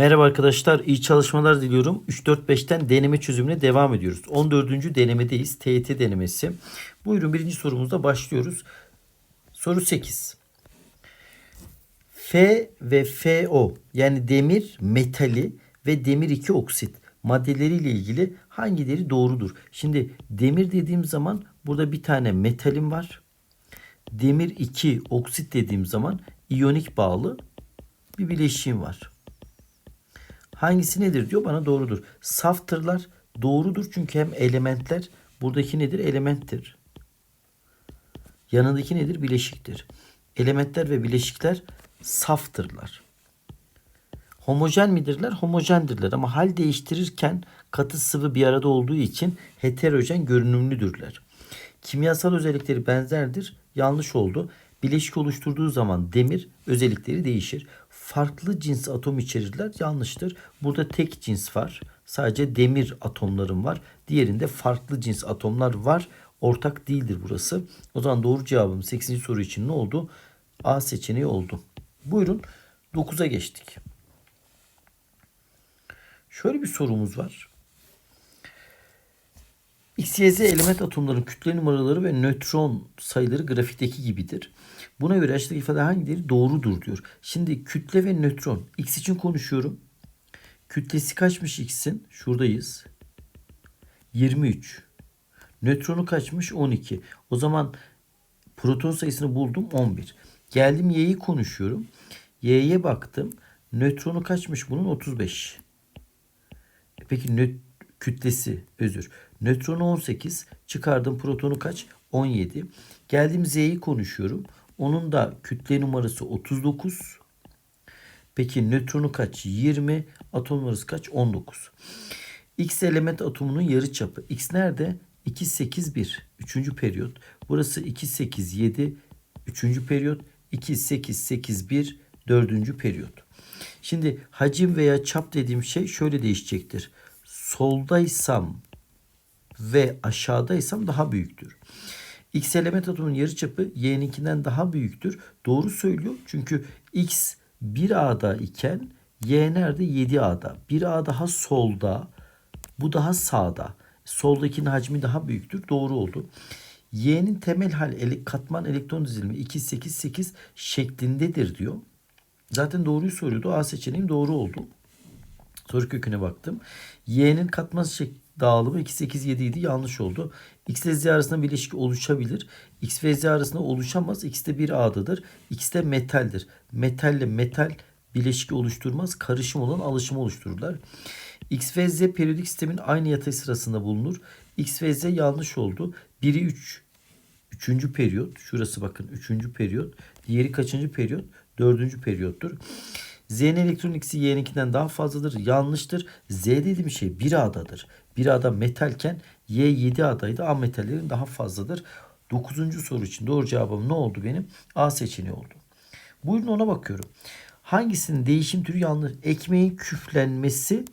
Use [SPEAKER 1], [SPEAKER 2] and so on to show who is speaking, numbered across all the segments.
[SPEAKER 1] Merhaba arkadaşlar, iyi çalışmalar diliyorum. 3-4-5'ten deneme çözümüne devam ediyoruz. 14. denemedeyiz, TYT denemesi. Buyurun birinci sorumuzda başlıyoruz. Soru 8. F ve FO yani demir metali ve demir 2 oksit maddeleriyle ilgili hangileri doğrudur? Şimdi demir dediğim zaman burada bir tane metalim var. Demir 2 oksit dediğim zaman iyonik bağlı bir bileşiğim var. Hangisi nedir diyor bana doğrudur. Saftırlar doğrudur çünkü hem elementler buradaki nedir? Elementtir. Yanındaki nedir? Bileşiktir. Elementler ve bileşikler saftırlar. Homojen midirler? Homojendirler ama hal değiştirirken katı sıvı bir arada olduğu için heterojen görünümlüdürler. Kimyasal özellikleri benzerdir. Yanlış oldu. Bileşik oluşturduğu zaman demir özellikleri değişir. Farklı cins atom içerirler. Yanlıştır. Burada tek cins var. Sadece demir atomlarım var. Diğerinde farklı cins atomlar var. Ortak değildir burası. O zaman doğru cevabım 8. soru için ne oldu? A seçeneği oldu. Buyurun 9'a geçtik. Şöyle bir sorumuz var. X, Y, element atomların kütle numaraları ve nötron sayıları grafikteki gibidir. Buna göre aşağıdaki ifade hangileri doğrudur diyor. Şimdi kütle ve nötron. X için konuşuyorum. Kütlesi kaçmış X'in? Şuradayız. 23. Nötronu kaçmış? 12. O zaman proton sayısını buldum 11. Geldim Y'yi konuşuyorum. Y'ye baktım. Nötronu kaçmış bunun? 35. E Peki nöt kütlesi özür. Nötronu 18. Çıkardım protonu kaç? 17. Geldim Z'yi konuşuyorum. Onun da kütle numarası 39. Peki nötronu kaç? 20. Atom numarası kaç? 19. X element atomunun yarıçapı. X nerede? 2, 8, 1. Üçüncü periyot. Burası 2, 8, 7. Üçüncü periyot. 2, 8, 8, 1. Dördüncü periyot. Şimdi hacim veya çap dediğim şey şöyle değişecektir. Soldaysam ve aşağıdaysam daha büyüktür. X element atomunun yarıçapı Y'ninkinden daha büyüktür. Doğru söylüyor. Çünkü X 1A'da iken Y nerede? 7A'da. 1A daha solda. Bu daha sağda. Soldakinin hacmi daha büyüktür. Doğru oldu. Y'nin temel hal ele, katman elektron dizilimi 2 8 8 şeklindedir diyor. Zaten doğruyu soruyordu. A seçeneğim doğru oldu. Soru köküne baktım. Y'nin katman şek dağılımı 2 8 7 idi. Yanlış oldu. X ile Z arasında bir ilişki oluşabilir. X ve Z arasında oluşamaz. X de bir A'dadır. X de metaldir. Metalle metal bileşik oluşturmaz. Karışım olan alışım oluştururlar. X ve Z periyodik sistemin aynı yatay sırasında bulunur. X ve Z yanlış oldu. Biri 3. Üçüncü periyot. Şurası bakın. Üçüncü periyot. Diğeri kaçıncı periyot? Dördüncü periyottur. Z'nin elektron x'i Y'ninkinden daha fazladır. Yanlıştır. Z dediğim şey 1A'dadır. 1A'da metalken Y 7A'daydı. A metallerin daha fazladır. Dokuzuncu soru için doğru cevabım ne oldu benim? A seçeneği oldu. Buyurun ona bakıyorum. Hangisinin değişim türü yanlış? Ekmeğin küflenmesi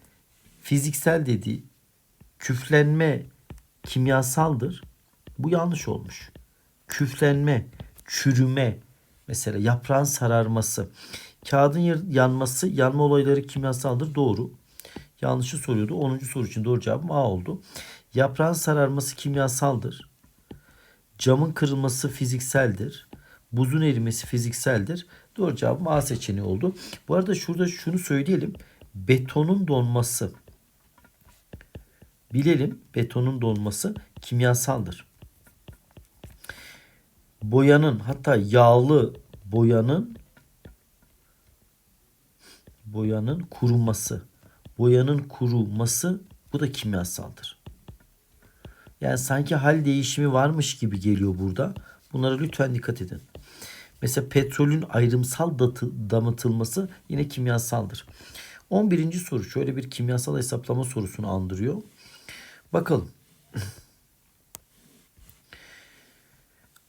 [SPEAKER 1] fiziksel dediği küflenme kimyasaldır. Bu yanlış olmuş. Küflenme, çürüme, mesela yaprağın sararması, kağıdın yanması, yanma olayları kimyasaldır. Doğru. Yanlışı soruyordu. 10. soru için doğru cevabım A oldu. Yaprağın sararması kimyasaldır. Camın kırılması fizikseldir. Buzun erimesi fizikseldir. Doğru cevabım A seçeneği oldu. Bu arada şurada şunu söyleyelim. Betonun donması. Bilelim betonun donması kimyasaldır. Boyanın hatta yağlı boyanın boyanın kuruması. Boyanın kuruması bu da kimyasaldır. Yani sanki hal değişimi varmış gibi geliyor burada. Bunlara lütfen dikkat edin. Mesela petrolün ayrımsal datı, damıtılması yine kimyasaldır. 11. soru şöyle bir kimyasal hesaplama sorusunu andırıyor. Bakalım.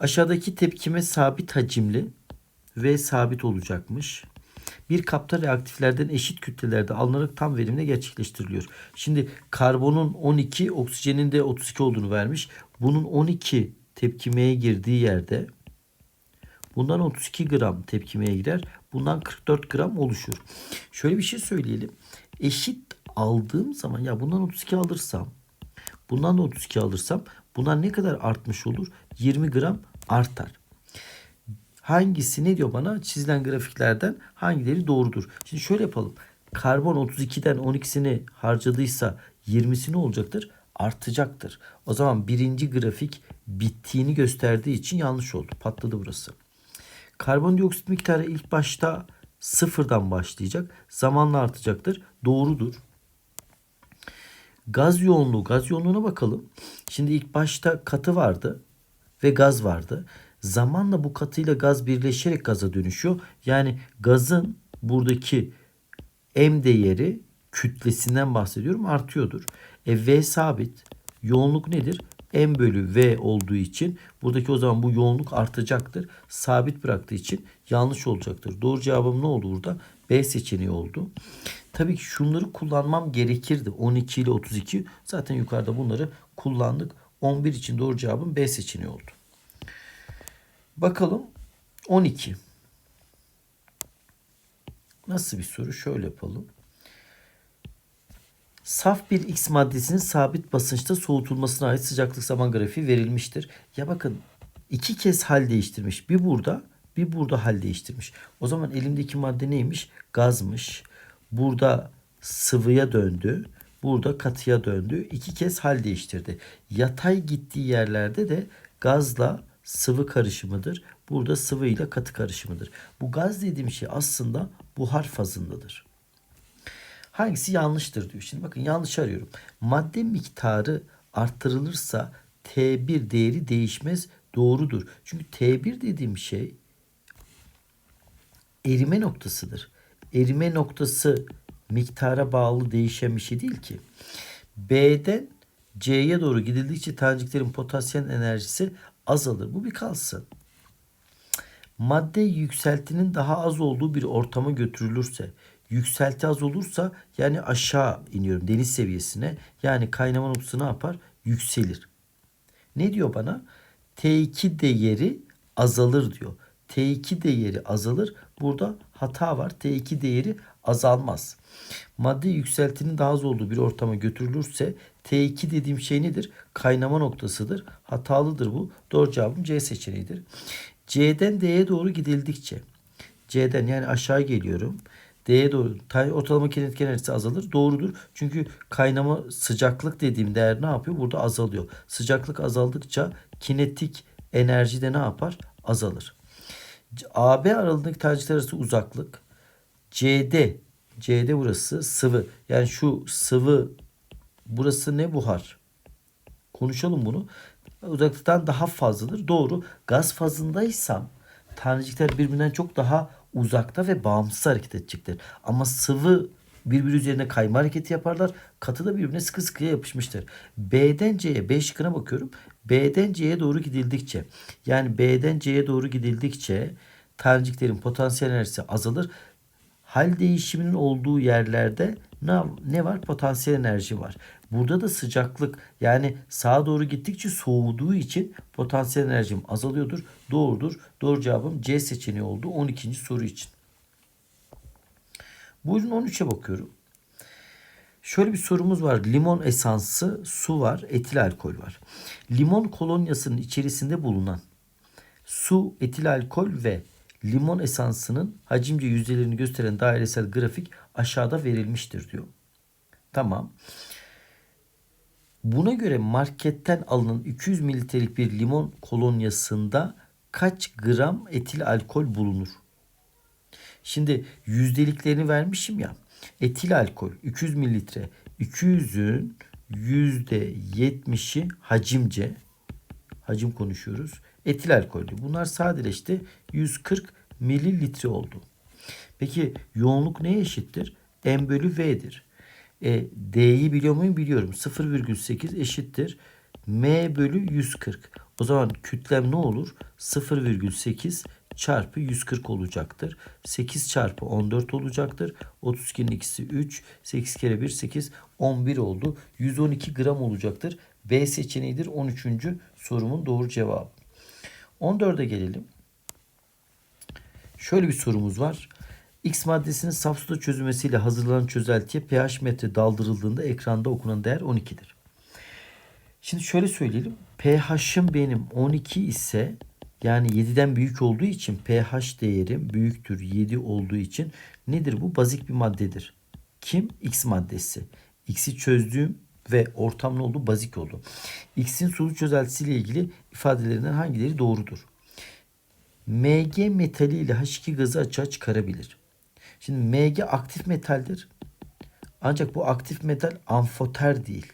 [SPEAKER 1] Aşağıdaki tepkime sabit hacimli ve sabit olacakmış. Bir kapta reaktiflerden eşit kütlelerde alınarak tam verimle gerçekleştiriliyor. Şimdi karbonun 12, oksijenin de 32 olduğunu vermiş. Bunun 12 tepkimeye girdiği yerde bundan 32 gram tepkimeye girer. Bundan 44 gram oluşur. Şöyle bir şey söyleyelim. Eşit aldığım zaman ya bundan 32 alırsam bundan da 32 alırsam bunlar ne kadar artmış olur? 20 gram artar. Hangisi ne diyor bana? Çizilen grafiklerden hangileri doğrudur? Şimdi şöyle yapalım. Karbon 32'den 12'sini harcadıysa 20'si ne olacaktır? Artacaktır. O zaman birinci grafik bittiğini gösterdiği için yanlış oldu. Patladı burası. Karbondioksit miktarı ilk başta sıfırdan başlayacak. Zamanla artacaktır. Doğrudur. Gaz yoğunluğu, gaz yoğunluğuna bakalım. Şimdi ilk başta katı vardı ve gaz vardı. Zamanla bu katıyla gaz birleşerek gaza dönüşüyor. Yani gazın buradaki M değeri kütlesinden bahsediyorum artıyordur. E V sabit. Yoğunluk nedir? M bölü V olduğu için buradaki o zaman bu yoğunluk artacaktır. Sabit bıraktığı için yanlış olacaktır. Doğru cevabım ne oldu burada? B seçeneği oldu. Tabii ki şunları kullanmam gerekirdi. 12 ile 32 zaten yukarıda bunları kullandık. 11 için doğru cevabım B seçeneği oldu. Bakalım 12. Nasıl bir soru? Şöyle yapalım. Saf bir X maddesinin sabit basınçta soğutulmasına ait sıcaklık zaman grafiği verilmiştir. Ya bakın iki kez hal değiştirmiş. Bir burada bir burada hal değiştirmiş. O zaman elimdeki madde neymiş? Gazmış. Burada sıvıya döndü. Burada katıya döndü. İki kez hal değiştirdi. Yatay gittiği yerlerde de gazla sıvı karışımıdır. Burada sıvı ile katı karışımıdır. Bu gaz dediğim şey aslında buhar fazındadır. Hangisi yanlıştır diyor. Şimdi bakın yanlış arıyorum. Madde miktarı arttırılırsa T1 değeri değişmez doğrudur. Çünkü T1 dediğim şey erime noktasıdır. Erime noktası miktara bağlı değişen bir şey değil ki. B'den C'ye doğru gidildikçe taneciklerin potansiyel enerjisi azalır. Bu bir kalsın. Madde yükseltinin daha az olduğu bir ortama götürülürse, yükselti az olursa yani aşağı iniyorum deniz seviyesine. Yani kaynama noktası ne yapar? Yükselir. Ne diyor bana? T2 değeri azalır diyor. T2 değeri azalır. Burada hata var. T2 değeri azalmaz. Madde yükseltinin daha az olduğu bir ortama götürülürse T2 dediğim şey nedir? Kaynama noktasıdır. Hatalıdır bu. Doğru cevabım C seçeneğidir. C'den D'ye doğru gidildikçe C'den yani aşağı geliyorum. D'ye doğru ortalama kinetik enerjisi azalır. Doğrudur. Çünkü kaynama sıcaklık dediğim değer ne yapıyor? Burada azalıyor. Sıcaklık azaldıkça kinetik enerji de ne yapar? Azalır. AB aralığındaki tanecikler arası uzaklık CD CD burası sıvı. Yani şu sıvı burası ne buhar? Konuşalım bunu. Uzaklıktan daha fazladır. Doğru. Gaz fazındaysam tanecikler birbirinden çok daha uzakta ve bağımsız hareket edecektir. Ama sıvı birbiri üzerine kayma hareketi yaparlar. Katı da birbirine sıkı sıkıya yapışmıştır. B'den C'ye B şıkkına bakıyorum. B'den C'ye doğru gidildikçe yani B'den C'ye doğru gidildikçe taneciklerin potansiyel enerjisi azalır. Hal değişiminin olduğu yerlerde ne, ne var? Potansiyel enerji var. Burada da sıcaklık yani sağa doğru gittikçe soğuduğu için potansiyel enerjim azalıyordur. Doğrudur. Doğru cevabım C seçeneği oldu 12. soru için. Buyurun 13'e bakıyorum. Şöyle bir sorumuz var. Limon esansı, su var, etil alkol var. Limon kolonyasının içerisinde bulunan su, etil alkol ve limon esansının hacimce yüzdelerini gösteren dairesel grafik aşağıda verilmiştir diyor. Tamam. Buna göre marketten alınan 200 mililitrelik bir limon kolonyasında kaç gram etil alkol bulunur? Şimdi yüzdeliklerini vermişim ya. Etil alkol 200 mililitre. 200'ün %70'i hacimce. Hacim konuşuyoruz. Etil alkoldü. Bunlar sadeleşti. 140 mililitre oldu. Peki yoğunluk neye eşittir? M bölü V'dir. E, D'yi biliyor muyum? Biliyorum. 0,8 eşittir. M bölü 140. O zaman kütlem ne olur? 0,8 çarpı 140 olacaktır. 8 çarpı 14 olacaktır. 32'nin ikisi 3. 8 kere 1 8. 11 oldu. 112 gram olacaktır. B seçeneğidir 13. sorumun doğru cevabı. 14'e gelelim. Şöyle bir sorumuz var. X maddesinin saf suda çözülmesiyle hazırlanan çözeltiye pH metre daldırıldığında ekranda okunan değer 12'dir. Şimdi şöyle söyleyelim. pH'ım benim 12 ise yani 7'den büyük olduğu için pH değerim büyüktür 7 olduğu için nedir bu? Bazik bir maddedir. Kim? X maddesi. X'i çözdüğüm ve ortamlı olduğu bazik oldu. X'in sulu çözeltisiyle ilgili ifadelerinden hangileri doğrudur? Mg metali ile H2 gazı açığa çıkarabilir. Şimdi Mg aktif metaldir. Ancak bu aktif metal amfoter değil.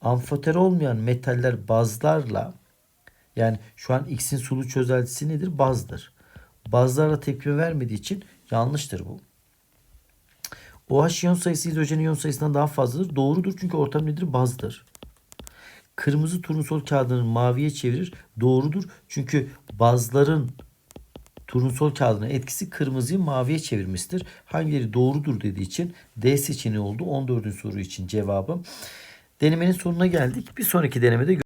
[SPEAKER 1] Amfoter olmayan metaller bazlarla yani şu an X'in sulu çözeltisi nedir? Bazdır. Bazlarla tepkime vermediği için yanlıştır bu. OH iyon sayısı hidrojen iyon sayısından daha fazladır. Doğrudur çünkü ortam nedir? Bazdır. Kırmızı turnusol kağıdını maviye çevirir. Doğrudur çünkü bazların turnusol kağıdının etkisi kırmızıyı maviye çevirmesidir. Hangileri doğrudur dediği için D seçeneği oldu. 14. soru için cevabım. Denemenin sonuna geldik. Bir sonraki denemede görüşürüz.